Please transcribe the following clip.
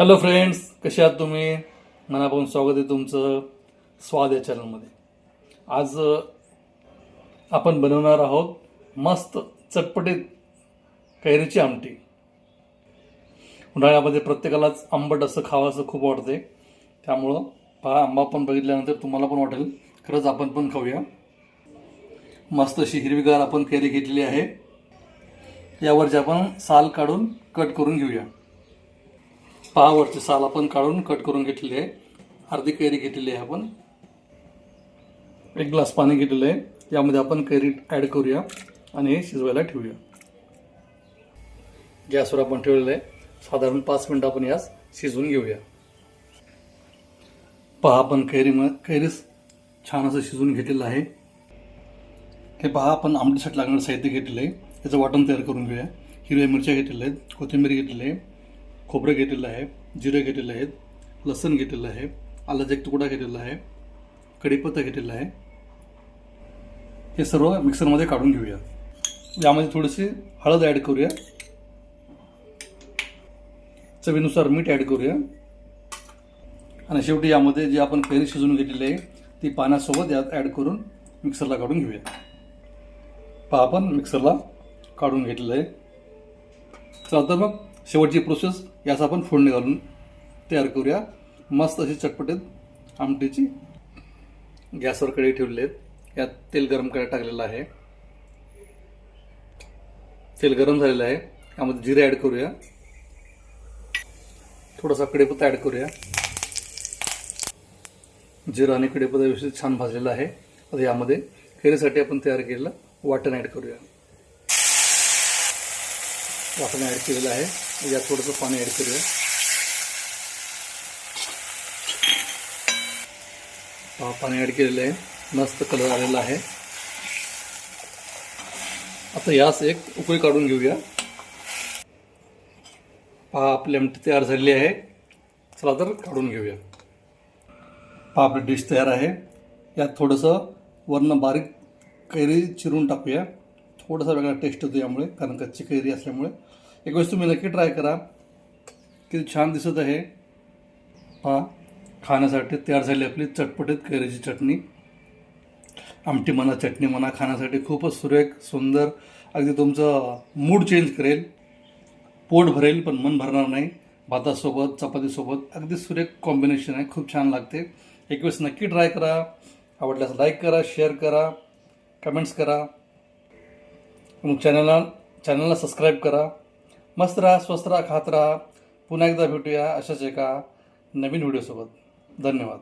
Hello friends कसे आहात तुम्ही? मनापासून स्वागत आहे तुमचं स्वाद या चॅनलमध्ये आज आपण बनवणार आहोत मस्त चटपटीत कैरीची आमटी. उन्हाळ्यामध्ये प्रत्येकालाच आंबट असं खावं खूप वाटते त्यामुळं पहा आंबा पण बघितल्यानंतर तुम्हाला पण वाटेल. खरंच आपण पण खाऊया. मस्त अशी हिरवीगार आपण कैरी घेतलेली आहे. यावरची आपण साल काढून कट करून घेऊया. पहावरची साल आपण काढून कट करून घेतलेली आहे. अर्धी कैरी घेतलेली आहे आपण. एक ग्लास पाणी घेतलेलं आहे. यामध्ये आपण कैरी ॲड करूया आणि हे शिजवायला ठेवूया. गॅसवर आपण ठेवलेलं आहे. साधारण पाच मिनटं आपण यास शिजवून घेऊया. पहा आपण कैरी म कैरीस छान असं शिजवून घेतलेलं आहे. हे पहा आपण आमटीसाठी लागणारं साहित्य घेतलेलं आहे. याचं वाटण तयार करून घेऊया. हिरव्या मिरच्या घेतलेल्या आहेत. कोथिंबीर घेतलेली आहे. खोबरं घेतलेलं आहे जिरं घेतलेलं आहेत लसण घेतलेलं आहे आलाचा एक तुकडा घेतलेला आहे कढीपत्ता घेतलेला आहे. हे सर्व मिक्सरमध्ये काढून घेऊया. यामध्ये थोडीशी हळद ॲड करूया. चवीनुसार मीठ ॲड करूया. आणि शेवटी यामध्ये जी आपण कैरी शिजवून घेतलेली आहे ती पाण्यासोबत यात ॲड करून मिक्सरला काढून घेऊया. पहा आपण मिक्सरला काढून घेतलेलं आहे. चला तर मग शेवटची प्रोसेस यास आपण फोडणी घालून तयार करूया. मस्त अशी चटपटीत आमटीची गॅसवर कढई ठेवलेली आहेत. यात तेल गरम करायला टाकलेलं आहे. तेल गरम झालेलं आहे. यामध्ये जिरे ॲड करूया. थोडासा कडेपत्ता ॲड करूया. जिरं आणि कडेपत्ता व्यवस्थित छान भाजलेला आहे. आता यामध्ये कैरीसाठी आपण तयार केलेलं वाटण ॲड करूया. वाटण ॲड केलेलं आहे. यात थोडंसं पाणी ॲड करूया. पहा, पाणी ॲड केलेलं आहे. मस्त कलर आलेला आहे. आता यास एक उकळी काढून घेऊया. पहा आपली आमटी तयार झालेली आहे. चला तर काढून घेऊया. पहा आपली डिश तयार आहे. यात थोडंसं वरनं बारीक कैरी चिरून टाकूया. थोडासा वेगळा टेस्ट होतो यामुळे कारण कच्ची कैरी असल्यामुळे. एक वेळेस तुम्ही नक्की ट्राय करा. किती छान दिसत आहे. पहा खाण्यासाठी तयार झाली आपली चटपटीत कैरीची चटणी. आमटी म्हणा चटणी म्हणा खाण्यासाठी खूपच सुरेख सुंदर. अगदी तुमचं मूड चेंज करेल. पोट भरेल पण मन भरणार नाही. भातासोबत चपातीसोबत अगदी सुरेख कॉम्बिनेशन आहे. खूप छान लागते. एक वेळेस नक्की ट्राय करा. आवडल्यास लाईक करा शेअर करा. कमेंट्स करा. मग चॅनलला चॅनलला सबस्क्राईब करा. मस्त राहा स्वस्त राहा खात राहा. पुन्हा एकदा भेटूया अशाच एका नवीन व्हिडिओसोबत धन्यवाद.